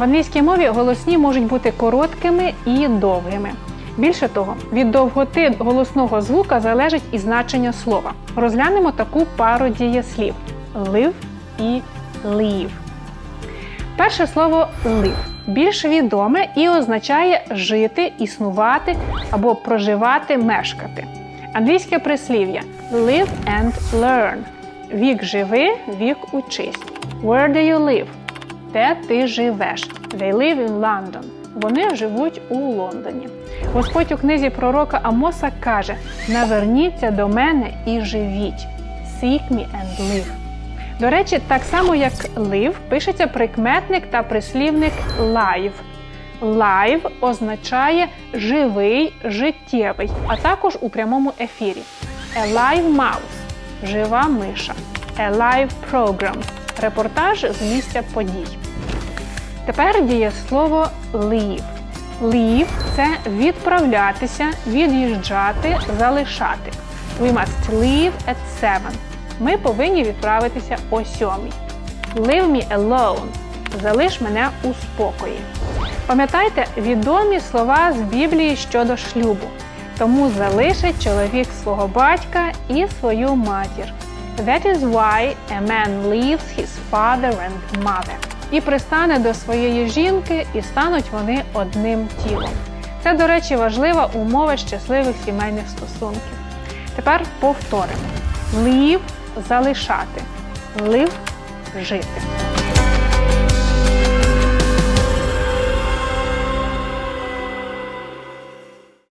В англійській мові голосні можуть бути короткими і довгими. Більше того, від довготи голосного звука залежить і значення слова. Розглянемо таку пару дієслів live і leave. Перше слово live більш відоме і означає жити, існувати або проживати, мешкати. Англійське прислів'я live and learn. Вік живи, вік учись. Where do you live? Де ти живеш? They live in London. Вони живуть у Лондоні. Господь у книзі пророка Амоса каже: Наверніться до мене і живіть. Seek me and live. До речі, так само як live, пишеться прикметник та прислівник live. Live означає живий, життєвий, а також у прямому ефірі. A live mouse жива миша. A live program репортаж з місця подій. Тепер дієслово leave. Leave – це відправлятися, від'їжджати, залишати. We must leave at 7. Ми повинні відправитися о сьомій. Leave me alone. Залиш мене у спокої. Пам'ятайте відомі слова з Біблії щодо шлюбу. Тому залишить чоловік свого батька і свою матір. That is why a man leaves his father and mother. І пристане до своєї жінки, і стануть вони одним тілом. Це, до речі, важлива умова щасливих сімейних стосунків. Тепер повторимо: leave – залишати, live – жити.